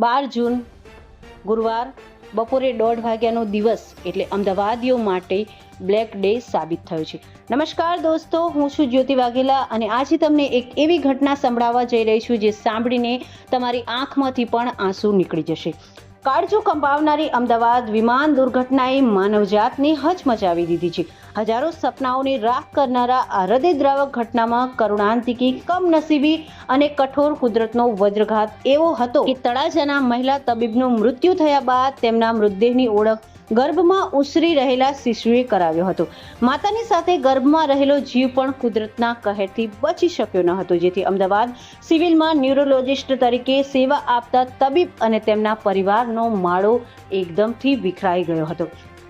બાર જૂન, ગુરુવાર, બપોરે દોઢ વાગ્યાનો દિવસ એટલે અમદાવાદીઓ માટે બ્લેક ડે સાબિત થયો છે. નમસ્કાર દોસ્તો, હું છું જ્યોતિ વાઘેલા અને આજે તમને એક એવી ઘટના સંભળાવવા જઈ રહી છું જે સાંભળીને તમારી આંખમાંથી પણ આંસુ નીકળી જશે. કાળજુ કંપાવનારી અમદાવાદ વિમાન દુર્ઘટનાએ માનવજાતને હચમચાવી દીધી છે. હજારો સપનાઓની રાખ કરનારા આ હૃદયદ્રાવક ઘટનામાં કરુણાંતિકી, કમનસીબી અને કઠોર કુદરતનો વજ્રઘાત એવો હતો કે તળાજાના મહિલા તબીબનું મૃત્યુ થયા બાદ તેમના મૃતદેહની ઓળખ ગર્ભમાં ઉસરી રહેલા શિશુએ કરાવ્યો હતો. માતાની સાથે ગર્ભમાં રહેલો જીવ પણ કુદરતના કહેરથી બચી શક્યો ન હતો, જેથી અમદાવાદ સિવિલમાં ન્યુરોલોજિસ્ટ તરીકે સેવા આપતા તબીબ અને તેમના પરિવારનો માળો એકદમથી વિખરાઈ ગયો હતો.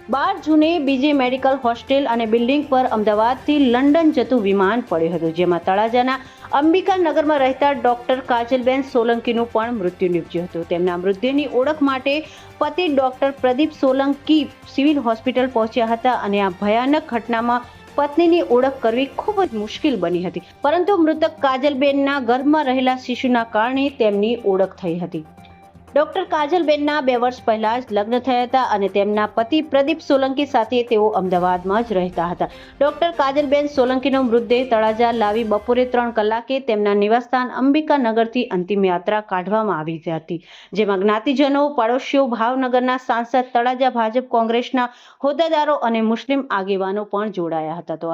બાર જૂને બીજે મેડિકલ હોસ્ટેલ અને બિલ્ડિંગ પર અમદાવાદથી લંડન જતું વિમાન પડ્યું હતું, જેમાં તળાજાના અંબિકા નગરમાં રહેતા ડોક્ટર કાજલબેન સોલંકીનું પણ મૃત્યુ નીપજ્યું હતું. તેમના મૃત્યુની ઓળખ માટે પતિ doctor Pradeep Solanki civil hospital પહોંચ્યા હતા અને આ ભયાનક ઘટનામાં પત્નીની ઓળખ કરવી ખૂબ જ મુશ્કેલ બની હતી. પરંતુ મૃતક કાજલબેનના ગર્ભમાં રહેલા શિશુના કારણે તેમની ઓળખ થઈ હતી. ડોક્ટર કાજલબેનના બે વર્ષ પહેલા જ લગ્ન થયા હતા અને તેમના પતિ પ્રદીપ સોલંકી સાથે તેઓ અમદાવાદમાં જ રહેતા હતા. ડોક્ટર કાજલબેન સોલંકીનો મૃતદેહ તળાજા લાવી બપોરે ત્રણ કલાકે તેમના નિવાસસ્થાન અંબિકા નગરથી અંતિમ યાત્રા કાઢવામાં આવી હતી, જેમાં જ્ઞાતિજનો, પાડોશીઓ, ભાવનગરના સાંસદ, તળાજા ભાજપ કોંગ્રેસના હોદ્દેદારો અને મુસ્લિમ આગેવાનો પણ જોડાયા હતા. તો